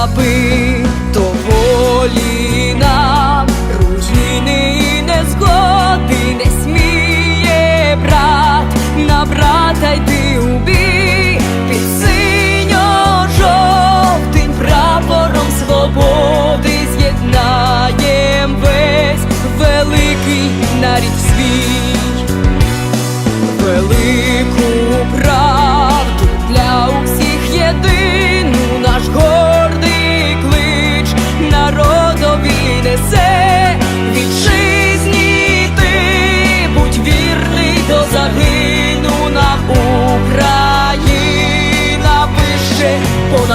німі раби, то волі нам руїни і незгоди не сміє брат. На брата йти у бій під синьо-жовтим прапором свободи з'єднаєм весь великий нарід свій. Велику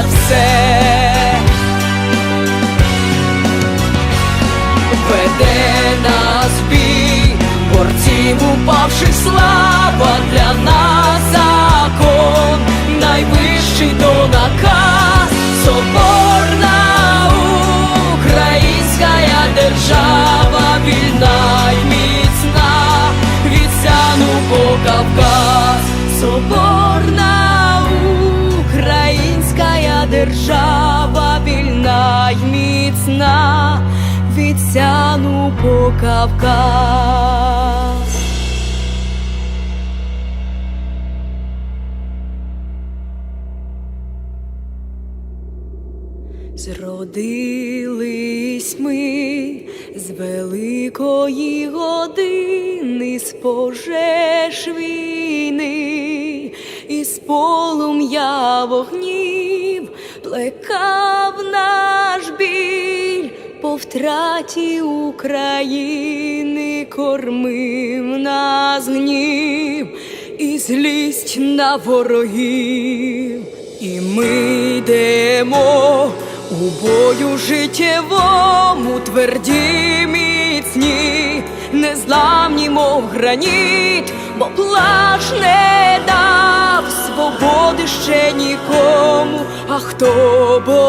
все. веде нас бій, борців упавших слава для нас закон, найвищий до наказ, сяну Кавказ. Зродились ми з великої години, з пожеж війни, і з полум'я вогнів плекав наш біль по втраті України, кормив нас гнів і злість на ворогів. І ми йдемо у бою життєвому, тверді міцні, незламні, мов граніт, бо плач не дав свободи ще нікому. А хто той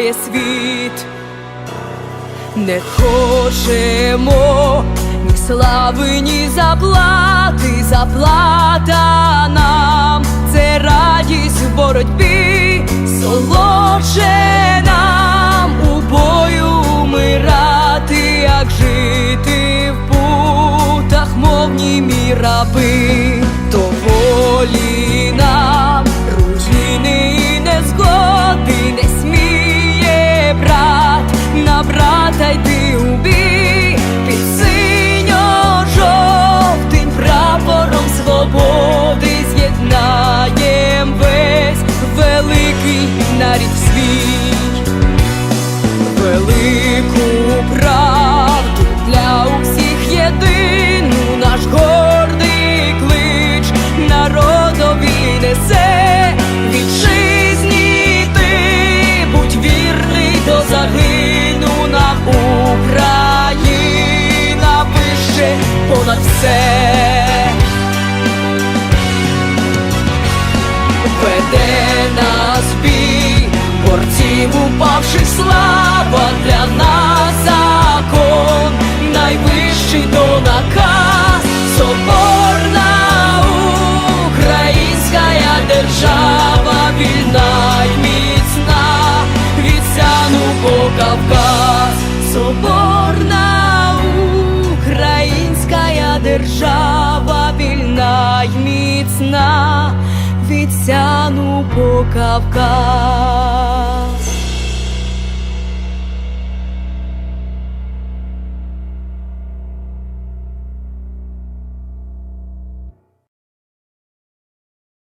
здобуває світ. Не хочемо ні слави, ні заплати, заплата нам це радість в боротьбі, понад все. веде нас бій, борців упавших слава для нас закон, найвищий до наказ, Сяну по Кавказ.